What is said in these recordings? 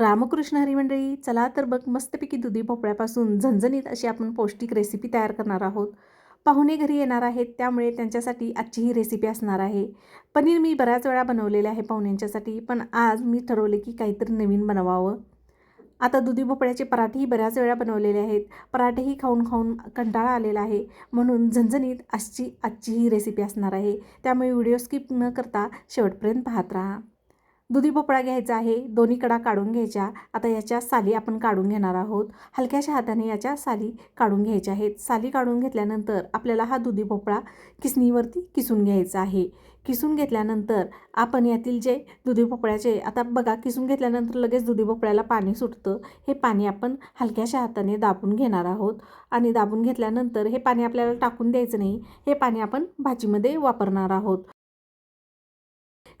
रामकृष्ण हरी मंडळी चला तर बघ मस्तपैकी दुधी भोपळ्यापासून झणझणीत अशी आपण पौष्टिक रेसिपी तयार करणार आहोत. पाहुणे घरी येणार आहेत त्यामुळे त्यांच्यासाठी आजची ही रेसिपी असणार आहे. पनीर मी बऱ्याच वेळा बनवलेले आहे पाहुण्यांच्यासाठी पण आज मी ठरवले की काहीतरी नवीन बनवावं. आता दुधी भोपळ्याचे पराठेही बऱ्याच वेळा बनवलेले आहेत. पराठेही खाऊन खाऊन कंटाळा आलेला आहे म्हणून झणझणीत आजची आजची ही रेसिपी असणार आहे. त्यामुळे व्हिडिओ स्किप न करता शेवटपर्यंत पाहत राहा. दुधी भोपळा घ्यायचा आहे दोन्ही कडा काढून घ्यायच्या. आता याच्या साली आपण काढून घेणार आहोत. हलक्याशा हाताने याच्या साली काढून घ्यायच्या आहेत. साली काढून घेतल्यानंतर आपल्याला हा दुधी भोपळा किसणीवरती किसून घ्यायचा आहे. किसून घेतल्यानंतर आपण यातील जे दुधी भोपळ्याचे आता बघा किसून घेतल्यानंतर लगेच दुधी भोपळ्याला पाणी सुटतं. हे पाणी आपण हलक्याशा हाताने दाबून घेणार आहोत. आणि दाबून घेतल्यानंतर हे पाणी आपल्याला टाकून द्यायचं नाही. हे पाणी आपण भाजीमध्ये वापरणार आहोत.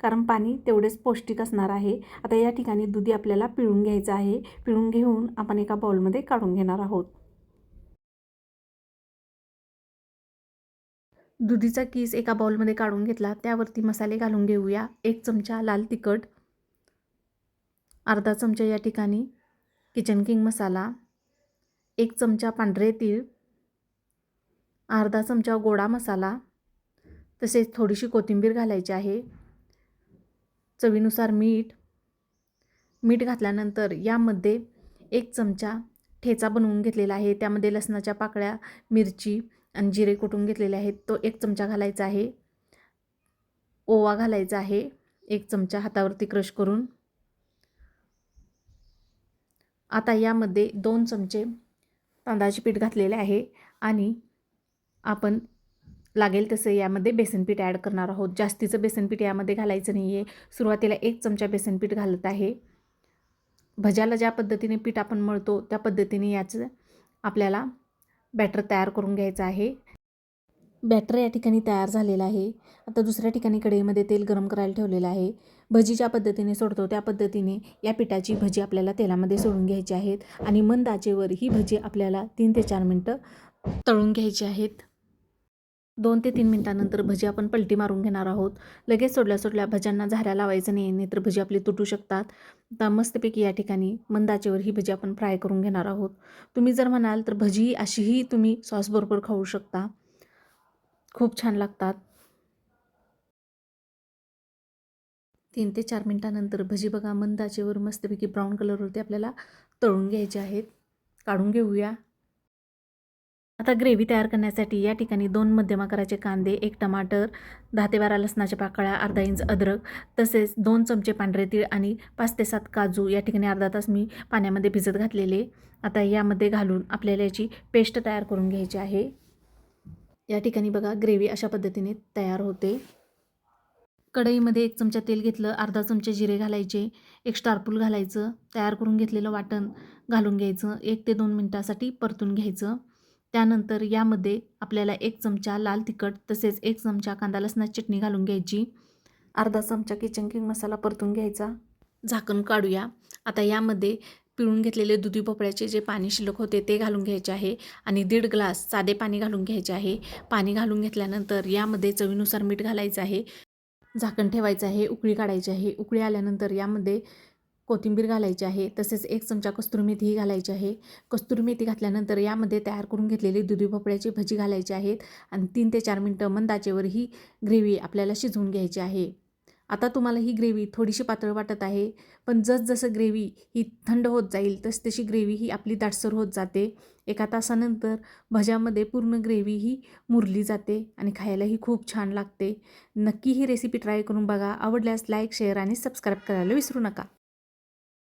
कारण पाणी तेवढेच पौष्टिक असणार आहे. आता या ठिकाणी दुधी आपल्याला पिळून घ्यायचं आहे. पिळून घेऊन आपण एका बाउलमध्ये काढून घेणार आहोत. दुधीचा किस एका बाउलमध्ये काढून घेतला. त्यावरती मसाले घालून घेऊया. एक चमचा लाल तिखट. अर्धा चमचा या ठिकाणी किचन किंग मसाला. एक चमचा पांढरे तीळ. अर्धा चमचा गोडा मसाला. तसेच थोडीशी कोथिंबीर घालायची आहे. चवीनुसार मीठ मीठ घातल्यानंतर यामध्ये एक चमचा ठेचा बनवून घेतलेला आहे. त्यामध्ये लसणाच्या पाकळ्या मिरची आणि जिरे कुटून घेतलेले आहेत. तो एक चमचा घालायचा आहे. ओवा घालायचा आहे. एक चमचा हातावरती क्रश करून. आता यामध्ये दोन चमचे तांदळाचे पीठ घातलेले आहे आणि आपण लागेल तसं यामध्ये बेसनपीठ ॲड करणार आहोत. जास्तीचं बेसनपीठ यामध्ये घालायचं नाही आहे सुरुवातीला एक चमचा बेसनपीठ घालत आहे. भज्याला ज्या पद्धतीने पीठ आपण मळतो त्या पद्धतीने याचं आपल्याला बॅटर तयार करून घ्यायचं आहे. बॅटर या ठिकाणी तयार झालेलं आहे. आता दुसऱ्या ठिकाणी कढईमध्ये तेल गरम करायला ठेवलेलं आहे. भजी ज्या पद्धतीने सोडतो त्या पद्धतीने या पिठाची भजी आपल्याला तेलामध्ये सोडून घ्यायची आहेत. आणि मंद आचेवर ही भजी आपल्याला तीन ते चार मिनटं तळून घ्यायची आहेत. दोन ते तीन मिनटानंतर भजी आपण पलटी मारून घेणार आहोत. लगेच सोडल्या सोडल्या भज्यांना झाऱ्या लावायचं नाही नाही तर भजी आपली तुटू शकतात. तर मस्तपैकी या ठिकाणी मंदाचेवर ही भजी आपण फ्राय करून घेणार आहोत. तुम्ही जर म्हणाल तर भजी अशीही तुम्ही सॉसबरोबर खाऊ शकता. खूप छान लागतात. तीन ते चार मिनटानंतर भजी बघा मंदाचेवर मस्तपैकी ब्राऊन कलरवरती आपल्याला तळून घ्यायचे आहेत. काढून घेऊया. आता ग्रेव्ही तयार करण्यासाठी या ठिकाणी दोन मध्यम आकाराचे कांदे एक टमाटर दहा ते बारा लसणाच्या पाकळ्या अर्धा इंच अद्रक तसेच दोन चमचे पांढरे तीळ आणि पाच ते सात काजू या ठिकाणी अर्धा तास मी पाण्यामध्ये भिजत घातलेले. आता यामध्ये घालून आपल्याला याची पेस्ट तयार करून घ्यायची आहे. या ठिकाणी बघा ग्रेव्ही अशा पद्धतीने तयार होते. कढईमध्ये एक चमचा तेल घेतलं अर्धा चमचे जिरे घालायचे एक स्टारपूल घालायचं तयार करून घेतलेलं वाटण घालून घ्यायचं एक ते दोन मिनटासाठी परतून घ्यायचं. त्यानंतर यामध्ये आपल्याला एक चमचा लाल तिखट तसेच एक चमचा कांदा लसणाची चटणी घालून घ्यायची. अर्धा चमचा किचन किंग मसाला परतून घ्यायचा. झाकण काढूया. आता यामध्ये पिळून घेतलेले दुधी भोपळ्याचे जे पाणी शिल्लक होते ते घालून घ्यायचे आहे आणि दीड ग्लास साधे पाणी घालून घ्यायचे आहे. पाणी घालून घेतल्यानंतर यामध्ये चवीनुसार मीठ घालायचं आहे. झाकण ठेवायचं आहे उकळी काढायची आहे. उकळी आल्यानंतर यामध्ये कोथिंबीर घालायची आहे तसेच एक चमचा कस्तुरी मेथीही घालायची आहे. कस्तुरी मेथी घातल्यानंतर यामध्ये तयार करून घेतलेली दुधी भोपळ्याची भजी घालायची आहेत आणि तीन ते चार मिनटं मंदाचेवर ही ग्रेव्ही आपल्याला शिजवून घ्यायची आहे. आता तुम्हाला ही ग्रेव्ही थोडीशी पातळ वाटत आहे पण जसजसं ग्रेव्ही ही थंड होत जाईल तस तशी ग्रेव्ही ही आपली दाटसर होत जाते. एका तासानंतर भज्यामध्ये पूर्ण ग्रेव्ही ही मुरली जाते आणि खायलाही खूप छान लागते. नक्की ही रेसिपी ट्राय करून बघा. आवडल्यास लाईक शेअर आणि सबस्क्राईब करायला विसरू नका.